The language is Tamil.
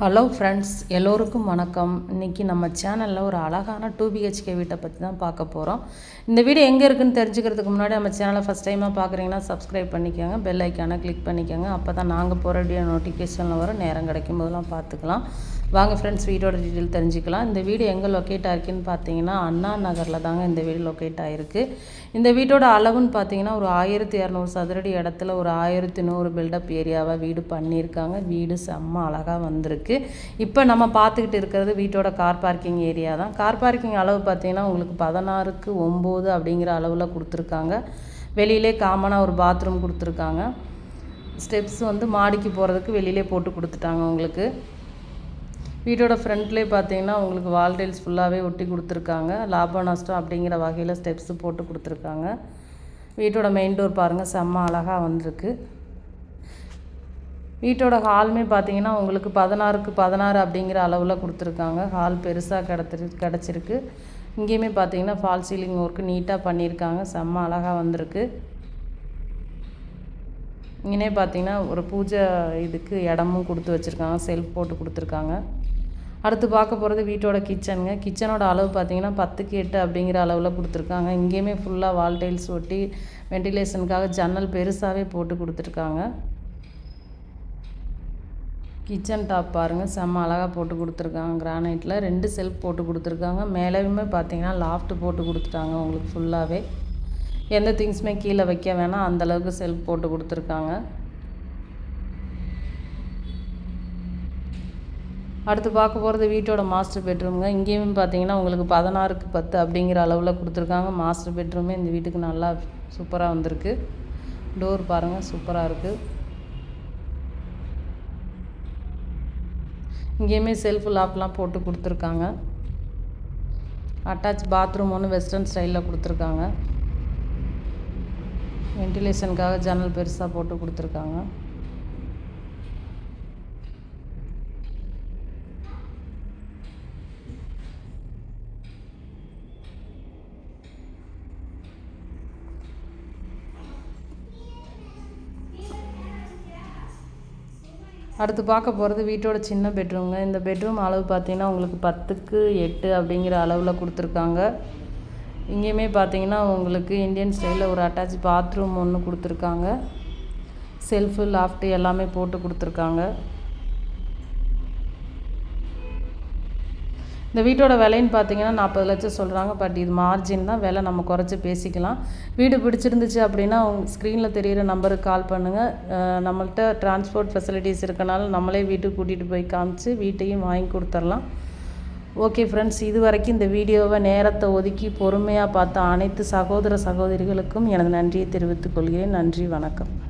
ஹலோ ஃப்ரெண்ட்ஸ் எல்லோருக்கும் வணக்கம். இன்றைக்கி நம்ம சேனலில் ஒரு அழகான டூ பிஹெச்கே வீட்டை பற்றி தான் பார்க்க போகிறோம் இந்த வீடு எங்கே இருக்குதுன்னு தெரிஞ்சுக்கிறதுக்கு முன்னாடி நம்ம சேனலை ஃபஸ்ட் டைமாக பார்க்குறீங்கன்னா சப்ஸ்கிரைப் பண்ணிக்கோங்க பெல் ஐக்கானை கிளிக் பண்ணிக்கோங்க. அப்போ தான் நாங்கள் போகிற வீடியோ நோட்டிஃபிகேஷனில் வரும். நேரம் கிடைக்கும் போதெல்லாம் பார்த்துக்கலாம். வாங்க ஃப்ரெண்ட்ஸ் வீடோட டீட்டெயில் தெரிஞ்சுக்கலாம். இந்த வீடு எங்கே லொக்கேட் ஆகிருக்குன்னு பார்த்தீங்கன்னா அண்ணா நகரில் தாங்க இந்த வீடு லொக்கேட் ஆகிருக்கு இந்த வீட்டோட அளவுன்னு பார்த்தீங்கன்னா ஒரு ஆயிரத்தி இரநூறு சதுரடி இடத்துல ஒரு ஆயிரத்தி நூறு பில்டப் ஏரியாவாக வீடு பண்ணியிருக்காங்க. வீடு செம்ம அழகாக வந்திருக்கு. இப்போ நம்ம பார்த்துக்கிட்டு இருக்கிறது வீட்டோட கார் பார்க்கிங் ஏரியா தான். கார் பார்க்கிங் அளவு பார்த்தீங்கன்னா உங்களுக்கு பதினாறுக்கு ஒம்பது அப்படிங்கிற அளவில் கொடுத்துருக்காங்க. வெளியிலே காமனாக ஒரு பாத்ரூம் கொடுத்துருக்காங்க. ஸ்டெப்ஸ் வந்து மாடிக்கு போகிறதுக்கு வெளியிலே போட்டு கொடுத்துட்டாங்க உங்களுக்கு. வீட்டோட ஃப்ரண்ட்லேயே பார்த்தீங்கன்னா உங்களுக்கு வால் டைல்ஸ் ஃபுல்லாகவே ஒட்டி கொடுத்துருக்காங்க. லாப நஷ்டம் அப்படிங்கிற வகையில் ஸ்டெப்ஸு போட்டு கொடுத்துருக்காங்க. வீட்டோட மெயின் டோர் பாருங்கள் செம்ம அழகாக வந்திருக்கு. வீட்டோட ஹாலுமே பார்த்தீங்கன்னா உங்களுக்கு பதினாறுக்கு பதினாறு அப்படிங்கிற அளவில் கொடுத்துருக்காங்க. ஹால் பெருசாக கிடச்சிரு கிடச்சிருக்கு. இங்கேயுமே பார்த்தீங்கன்னா ஃபால் சீலிங் ஒர்க்கு நீட்டாக பண்ணியிருக்காங்க. செம்ம அழகாக வந்திருக்கு. இங்கே பார்த்தீங்கன்னா ஒரு பூஜை இதுக்கு இடமும் கொடுத்து வச்சுருக்காங்க. செல்ஃப் போட்டு கொடுத்துருக்காங்க. அடுத்து பார்க்க போகிறது வீட்டோட கிச்சனுங்க. கிச்சனோட அளவு பார்த்தீங்கன்னா பத்துக்கு எட்டு அப்படிங்கிற அளவில் கொடுத்துருக்காங்க. இங்கேயுமே ஃபுல்லாக வால் டைல்ஸ் ஒட்டி வெண்டிலேஷனுக்காக ஜன்னல் பெருசாகவே போட்டு கொடுத்துருக்காங்க. கிச்சன் டாப் பாருங்கள் செம்ம அழகாக போட்டு கொடுத்துருக்காங்க. கிரானைட்டில் ரெண்டு செல்ஃப் போட்டு கொடுத்துருக்காங்க. மேலேயுமே பார்த்தீங்கன்னா லாஃப்ட் போட்டு கொடுத்துட்டாங்க உங்களுக்கு ஃபுல்லாகவே எந்த திங்ஸுமே கீழே வைக்க வேணாம். அந்தளவுக்கு செல்ஃப் போட்டு கொடுத்துருக்காங்க. அடுத்து பார்க்க போகிறது வீட்டோட மாஸ்டர் பெட்ரூமுங்க இங்கேயும் பார்த்தீங்கன்னா உங்களுக்கு பதினாறுக்கு பத்து அப்படிங்கிற அளவில் கொடுத்துருக்காங்க. மாஸ்டர் பெட்ரூமே இந்த வீட்டுக்கு நல்லா சூப்பராக வந்திருக்கு. டோர் பாருங்கள் சூப்பராக இருக்குது இங்கேயுமே செல்ஃப் லாக்லாம் போட்டு கொடுத்துருக்காங்க. அட்டாச் பாத்ரூம் ஒன்று வெஸ்டர்ன் ஸ்டைலில் கொடுத்துருக்காங்க. வென்டிலேஷனுக்காக ஜன்னல் பெருசாக போட்டு கொடுத்துருக்காங்க. அடுத்து பார்க்க போகிறது வீட்டோட சின்ன பெட்ரூம்ங்க இந்த பெட்ரூம் அளவு பார்த்தீங்கன்னா உங்களுக்கு பத்துக்கு எட்டு அப்படிங்கிற அளவில் கொடுத்துருக்காங்க. இங்கேயுமே பார்த்தீங்கன்னா உங்களுக்கு இந்தியன் ஸ்டைலில் ஒரு அட்டாச் பாத்ரூம் ஒன்று கொடுத்துருக்காங்க. செல்ஃபு லாஃப்ட்டு எல்லாமே போட்டு கொடுத்துருக்காங்க. இந்த வீட்டோட விலைன்னு பார்த்தீங்கன்னா நாற்பது லட்சம் சொல்கிறாங்க பட் இது மார்ஜின் தான். விலை நம்ம குறைச்சி பேசிக்கலாம். வீடு பிடிச்சிருந்துச்சு அப்படின்னா உங்கள் ஸ்க்ரீனில் தெரிகிற நம்பருக்கு கால் பண்ணுங்கள் நம்மள்கிட்ட டிரான்ஸ்போர்ட் ஃபெசிலிட்டிஸ் இருக்கனால நம்மளே வீட்டுக்கு கூட்டிகிட்டு போய் காமிச்சு வீட்டையும் வாங்கி கொடுத்துர்லாம் ஓகே ஃப்ரெண்ட்ஸ் இது வரைக்கும் இந்த வீடியோவை நேரத்தை ஒதுக்கி பொறுமையாக பார்த்த அனைத்து சகோதர சகோதரிகளுக்கும் எனது நன்றியை தெரிவித்துக் கொள்கிறேன். நன்றி வணக்கம்.